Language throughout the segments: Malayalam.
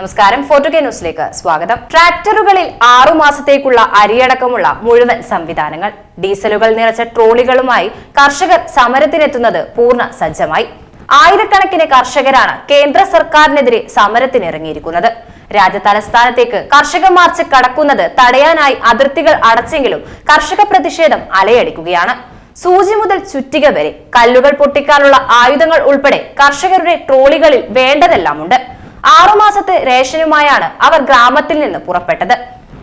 നമസ്കാരം. ഫോർട്ടുകെ ന്യൂസിലേക്ക് സ്വാഗതം. ട്രാക്ടറുകളിൽ ആറു മാസത്തേക്കുള്ള അരിയടക്കമുള്ള മുഴുവൻ സംവിധാനങ്ങൾ ഡീസലുകൾ നിറച്ച ട്രോളികളുമായി കർഷകർ സമരത്തിനെത്തുന്നത് പൂർണ സജ്ജമായി. ആയിരക്കണക്കിന് കർഷകരാണ് കേന്ദ്ര സർക്കാരിനെതിരെ സമരത്തിനിറങ്ങിയിരിക്കുന്നത്. രാജ്യ തലസ്ഥാനത്തേക്ക് കർഷക മാർച്ച് കടക്കുന്നത് തടയാനായി അതിർത്തികൾ അടച്ചെങ്കിലും കർഷക പ്രതിഷേധം അലയടിക്കുകയാണ്. സൂചി മുതൽ ചുറ്റിക വരെ കല്ലുകൾ പൊട്ടിക്കാനുള്ള ആയുധങ്ങൾ ഉൾപ്പെടെ കർഷകരുടെ ട്രോളികളിൽ വേണ്ടതെല്ലാമുണ്ട്. ആറുമാസത്തെ റേഷനുമായാണ് അവർ ഗ്രാമത്തിൽ നിന്ന് പുറപ്പെട്ടത്.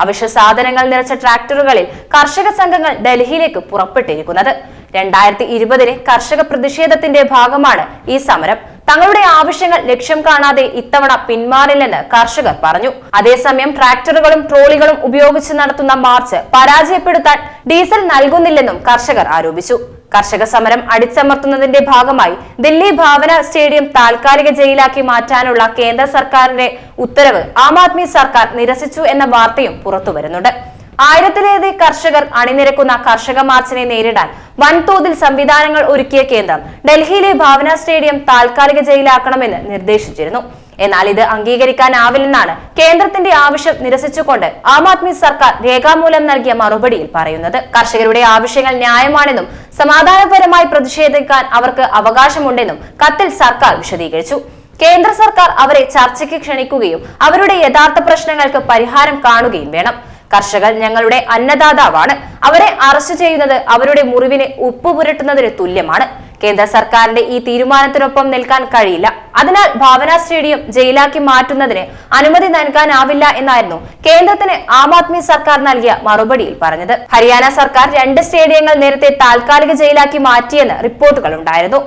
അവശ്യ സാധനങ്ങൾ നിറച്ച ട്രാക്ടറുകളിൽ കർഷക സംഘങ്ങൾ ഡൽഹിയിലേക്ക് പുറപ്പെട്ടിരിക്കുന്നത്. രണ്ടായിരത്തി ഇരുപതിലെ കർഷക പ്രതിഷേധത്തിന്റെ ഭാഗമാണ് ഈ സമരം. തങ്ങളുടെ ആവശ്യങ്ങൾ ലക്ഷ്യം കാണാതെ ഇത്തവണ പിന്മാറില്ലെന്ന് കർഷകർ പറഞ്ഞു. അതേസമയം ട്രാക്ടറുകളും ട്രോളികളും ഉപയോഗിച്ച് നടത്തുന്ന മാർച്ച് പരാജയപ്പെടുത്താൻ ഡീസൽ നൽകുന്നില്ലെന്നും കർഷകർ ആരോപിച്ചു. കർഷക സമരം അടിച്ചമർത്തുന്നതിന്റെ ഭാഗമായി ദില്ലി ഭാവന സ്റ്റേഡിയം താൽക്കാലിക ജയിലാക്കി മാറ്റാനുള്ള കേന്ദ്ര സർക്കാരിന്റെ ഉത്തരവ് ആം ആദ്മി സർക്കാർ നിരസിച്ചു എന്ന വാർത്തയും പുറത്തുവരുന്നുണ്ട്. ആയിരത്തിലേറെ കർഷകർ അണിനിരക്കുന്ന കർഷക മാർച്ചിനെ നേരിടാൻ വൻതോതിൽ സംവിധാനങ്ങൾ ഒരുക്കിയ കേന്ദ്രം ഡൽഹിയിലെ ഭാവന സ്റ്റേഡിയം താൽക്കാലിക ജയിലാക്കണമെന്ന് നിർദ്ദേശിച്ചിരുന്നു. എന്നാൽ ഇത് അംഗീകരിക്കാനാവില്ലെന്നാണ് കേന്ദ്രത്തിന്റെ ആവശ്യം നിരസിച്ചുകൊണ്ട് ആം ആദ്മി സർക്കാർ രേഖാമൂലം നൽകിയ മറുപടിയിൽ പറയുന്നത്. കർഷകരുടെ ആവശ്യങ്ങൾ ന്യായമാണെന്നും സമാധാനപരമായി പ്രതിഷേധിക്കാൻ അവർക്ക് അവകാശമുണ്ടെന്നും കത്തിൽ സർക്കാർ വിശദീകരിച്ചു. കേന്ദ്ര സർക്കാർ അവരെ ചർച്ചയ്ക്ക് ക്ഷണിക്കുകയും അവരുടെ യഥാർത്ഥ പ്രശ്നങ്ങൾക്ക് പരിഹാരം കാണുകയും വേണം. കർഷകർ ഞങ്ങളുടെ അന്നദാതാവാണ്. അവരെ അറസ്റ്റ് ചെയ്യുന്നത് അവരുടെ മുറിവിനെ ഉപ്പ് പുരട്ടുന്നതിന് തുല്യമാണ്. കേന്ദ്ര സർക്കാരിന്റെ ഈ തീരുമാനത്തിനൊപ്പം നിൽക്കാൻ കഴിയില്ല. അതിനാൽ ഭാവന സ്റ്റേഡിയം ജയിലാക്കി മാറ്റുന്നതിന് അനുമതി നൽകാനാവില്ല എന്നായിരുന്നു കേന്ദ്രത്തിന് ആം ആദ്മി സർക്കാർ നൽകിയ മറുപടിയിൽ പറഞ്ഞത്. ഹരിയാന സർക്കാർ രണ്ട് സ്റ്റേഡിയങ്ങൾ നേരത്തെ താൽക്കാലിക ജയിലാക്കി മാറ്റിയെന്ന് റിപ്പോർട്ടുകൾ ഉണ്ടായിരുന്നു.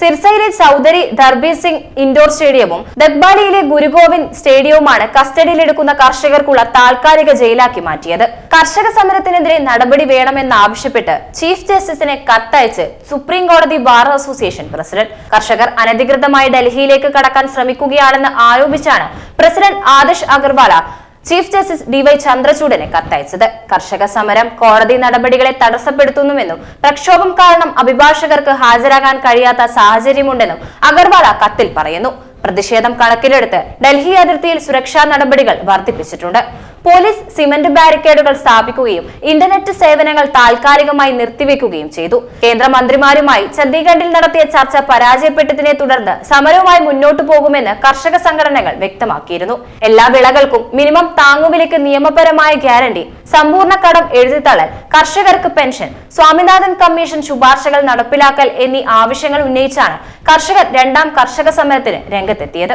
സിർസയിലെ ചൌധരി ദർബീർ സിംഗ് ഇൻഡോർ സ്റ്റേഡിയവും ദഗ്ബാലിയിലെ ഗുരുഗോവിന്ദ് സ്റ്റേഡിയവുമാണ് കസ്റ്റഡിയിലെടുക്കുന്ന കർഷകർക്കുള്ള താൽക്കാലിക ജയിലാക്കി മാറ്റിയത്. കർഷക സമരത്തിനെതിരെ നടപടി വേണമെന്നാവശ്യപ്പെട്ട് ചീഫ് ജസ്റ്റിസിനെ കത്തയച്ച് സുപ്രീം കോടതി ബാർ അസോസിയേഷൻ പ്രസിഡന്റ്. കർഷകർ അനധികൃതമായി ഡൽഹിയിലേക്ക് കടക്കാൻ ശ്രമിക്കുകയാണെന്ന് ആരോപിച്ചാണ് president Adarsh Agarwala chief justice D Y ചന്ദ്രചൂഡിന് കത്തയച്ചത്. കർഷക സമരം കോടതി നടപടികളെ തടസ്സപ്പെടുത്തുന്നുവെന്നും പ്രക്ഷോഭം കാരണം അഭിഭാഷകർക്ക് ഹാജരാകാൻ കഴിയാത്ത സാഹചര്യമുണ്ടെന്നും അഗർവാള കത്തിൽ പറയുന്നു. പ്രതിഷേധം കണക്കിലെടുത്ത് ഡൽഹി അതിർത്തിയിൽ സുരക്ഷാ നടപടികൾ വർദ്ധിപ്പിച്ചിട്ടുണ്ട്. പോലീസ് സിമന്റ് ബാരിക്കേഡുകൾ സ്ഥാപിക്കുകയും ഇന്റർനെറ്റ് സേവനങ്ങൾ താൽക്കാലികമായി നിർത്തിവെക്കുകയും ചെയ്തു. കേന്ദ്രമന്ത്രിമാരുമായി ചണ്ഡീഗഡിൽ നടത്തിയ ചർച്ച പരാജയപ്പെട്ടതിനെ തുടർന്ന് സമരവുമായി മുന്നോട്ടു പോകുമെന്ന് കർഷക സംഘടനകൾ വ്യക്തമാക്കിയിരുന്നു. എല്ലാ വിളകൾക്കും മിനിമം താങ്ങുവിലയ്ക്ക് നിയമപരമായ ഗ്യാരണ്ടി സമ്പൂർണ കടം എഴുതിത്തള്ളൽ കർഷകർക്ക് പെൻഷൻ സ്വാമിനാഥൻ കമ്മീഷൻ ശുപാർശകൾ നടപ്പിലാക്കൽ എന്നീ ആവശ്യങ്ങൾ ഉന്നയിച്ചാണ് കർഷകർ രണ്ടാം കർഷക സമരത്തിന് രംഗത്തെത്തിയത്.